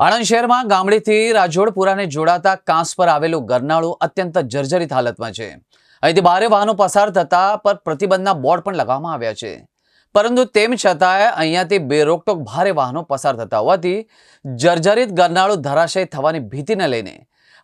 આણંદ શહેરમાં ગામડેથી રાજોડપુરાને જોડાતા કાંસ પર આવેલું ગરનાળું અત્યંત જર્જરિત હાલતમાં છે. અહીંથી ભારે વાહનો પસાર થતા પર પ્રતિબંધના બોર્ડ પણ લગાવવામાં આવ્યા છે. પરંતુ તેમ છતાંય અહીંયાથી બેરોકટોક ભારે વાહનો પસાર થતા હોવાથી જર્જરિત ગરનાળું ધરાશય થવાની ભીતિને લઈને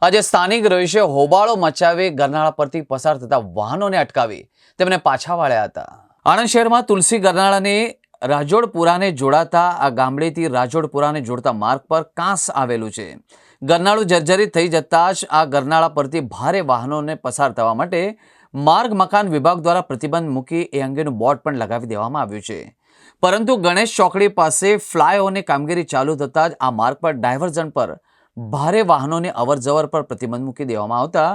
આજે સ્થાનિક રહીશે હોબાળો મચાવી ગરનાળા પરથી પસાર થતા વાહનોને અટકાવી તેમને પાછા વાળ્યા હતા. આણંદ શહેરમાં તુલસી ગરનાળાને રાજોડપુરાને જોડાતા, આ ગામડેથી રાજોડપુરાને જોડતા માર્ગ પર કાંસ આવેલું છે. ગરનાળું જર્જરિત થઈ જતાં જ આ ગરનાળા પરથી ભારે વાહનોને પસાર થવા માટે માર્ગ મકાન વિભાગ દ્વારા પ્રતિબંધ મૂકી એ અંગેનું બોર્ડ પણ લગાવી દેવામાં આવ્યું છે. પરંતુ ગણેશ ચોકડી પાસે ફ્લાયઓવરની કામગીરી ચાલુ થતાં જ આ માર્ગ પર ડાયવર્ઝન પર ભારે વાહનોની અવરજવર પર પ્રતિબંધ મૂકી દેવામાં આવતા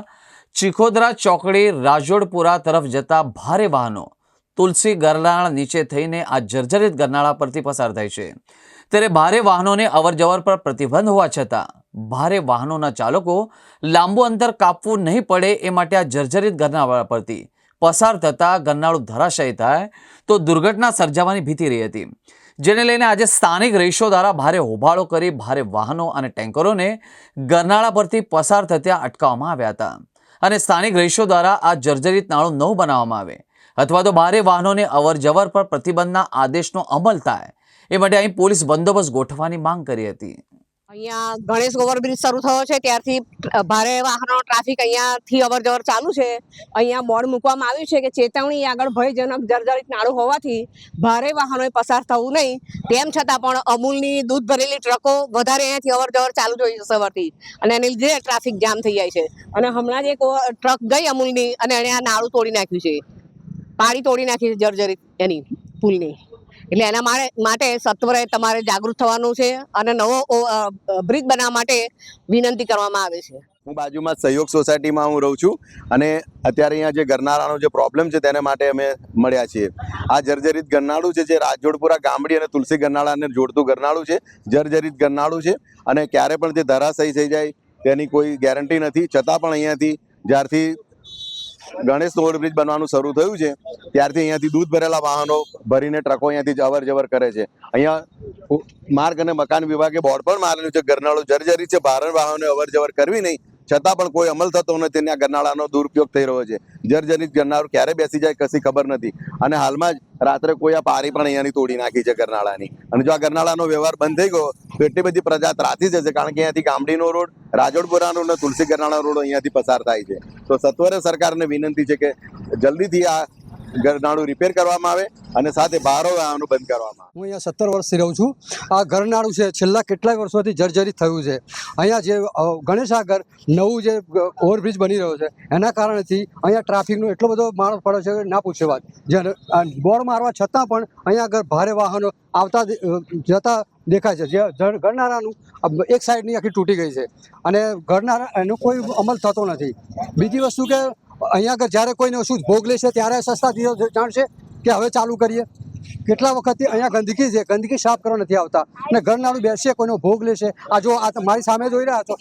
ચિખોદરા ચોકડી રાજોડપુરા તરફ જતા ભારે વાહનો તુલસી ગરનાળા નીચે થઈને આ જર્જરિત ગરનાળા પરથી પસાર થાય છે. ત્યારે ભારે વાહનોને અવરજવર પર પ્રતિબંધ હોવા છતાં, ભારે વાહનોના ચાલકો લાંબુ અંતર કાપવું નહીં પડે એ માટે આ જર્જરિત ગરનાળા પરથી પસાર થતાં ગરનાળું ધરાશયી થાય તો દુર્ઘટના સર્જાવાની ભીતિ રહી હતી. જેને લઈને આજે સ્થાનિક રહીશો દ્વારા ભારે હોબાળો કરી ભારે વાહનો અને ટેન્કરોને ગરનાળા પરથી પસાર થતા અટકાવવામાં આવ્યા હતા. અને સ્થાનિક રહીશો દ્વારા આ જર્જરિત નાળું નવું બનાવવામાં આવે. અથવા તો ભારે વાહનોને અવર જવર પર પ્રતિબંધના આદેશનો અમલ થાય. એ માટે અહીં પોલીસ બંદોબસ્ત ગોઠવવાની માંગ કરી હતી. અહીંયા ગણેશ ઓવરબ્રિજ શરૂ થયો છે. ત્યારથી ભારે વાહનો ટ્રાફિક અહીંયાથી અવર જવર ચાલુ છે. અહીંયા બોર્ડ મૂકવામાં આવ્યું છે કે ચેતવણી આગળ ભયજનક જર્જરિત નાળું હોવાથી ભારે વાહનોએ પસાર થવું નહીં. તેમ છતાં પણ અમૂલની દૂધ ભરેલી ટ્રકો વધારે અહીંયાથી અવર જવર ચાલુ જોઈ સવારથી અને એને લીધે ટ્રાફિક જામ થઈ જાય છે. અને હમણાં જ એક ટ્રક ગઈ અમૂલની અને એણે આ નાળું તોડી નાખ્યું છે. પાડી તોડી નાખી છે જર્જરિત એની પુલની. એટલે એના માટે સત્વરે તમારે જાગૃત થવાનું છે અને નવો બ્રિજ બનાવવા માટે વિનંતી કરવામાં આવે છે. હું બાજુમાં સહયોગ સોસાયટીમાં હું રહું છું અને અત્યારે અહીંયા જે ગરનાળાનો જે પ્રોબ્લેમ છે તેને માટે અમે મળ્યા છીએ. આ જર્જરિત ગરનાળું છે જે રાજોડપુરા, ગામડી અને તુલસી ગરનાળાને જોડતું ગરનાળું છે. જર્જરિત ગરનાળું છે અને ક્યારે પણ તે ધરાશયી થઈ જાય તેની કોઈ ગેરંટી નથી. છતાં પણ અહીંયાથી જ્યારથી ગણેશ ઓવરબ્રિજ બનવાનું શરૂ થયું છે. ત્યારથી અહીંયાથી દૂધ ભરેલા વાહનો ભરીને ટ્રકો અહીંયાથી અવર જવર કરે છે. અહીંયા માર્ગ અને મકાન વિભાગે બોર્ડ પણ મારેલું છે. ગરનાળો જર્જરી છે. ભારણ વાહનો અવર જવર કરવી નહીં. છતાં પણ કોઈ અમલ થતો નથી. અને આ ગરનાળાનો દુરુપયોગ થઈ રહ્યો છે. જર્જરિત ગરનાળો ક્યારે બેસી જાય કશી ખબર નથી. અને હાલમાં જ રાત્રે કોઈ આ પારી પણ અહીંયાની તોડી નાખી છે ગરનાળાની. અને જો આ ગરનાળાનો વ્યવહાર બંધ થઈ ગયો, તો એટલી બધી પ્રજા ત્રાસી જશે, કારણ કે અહીંયાથી ગામડીનો રોડ, રાજોડપુરાનો અને તુલસી ગરનાળા રોડ અહીંયાથી પસાર થાય છે. તો સત્વરે સરકારને વિનંતી છે કે જલ્દીથી આ ગરનાળું રિપેર કરવામાં આવે અને સાથે બહારો આવવાનું બંધ કરવામાં હું અહીંયા સત્તર વર્ષથી રહું છું. આ ઘરનાળું છે, છેલ્લા કેટલાય વર્ષોથી જર્જરિત થયું છે. અહીંયા જે ગણેશાગર નવું જે ઓવરબ્રિજ બની રહ્યો છે, એના કારણથી અહીંયા ટ્રાફિકનો એટલો બધો માણસ પડે છે કે ના પૂછે વાત. આ બોર્ડ મારવા છતાં પણ અહીંયા આગળ ભારે વાહનો આવતા જતા દેખાય છે. જે ઘરનારાનું એક સાઈડની આખી તૂટી ગઈ છે. અને ઘરનારા એનો કોઈ અમલ થતો નથી. બીજી વસ્તુ કે અહીંયા આગળ જ્યારે કોઈને શું ભોગ લેશે ત્યારે સસ્તા જાણશે કે હવે ચાલુ કરીએ. કેટલા વખતથી અહીંયા ગંદકી છે, ગંદકી સાફ કરવા નથી આવતા. અને ઘરનાળું બેસીએ, કોઈનો ભોગ લેશે. આ જો આ મારી સામે જોઈ રહ્યા છો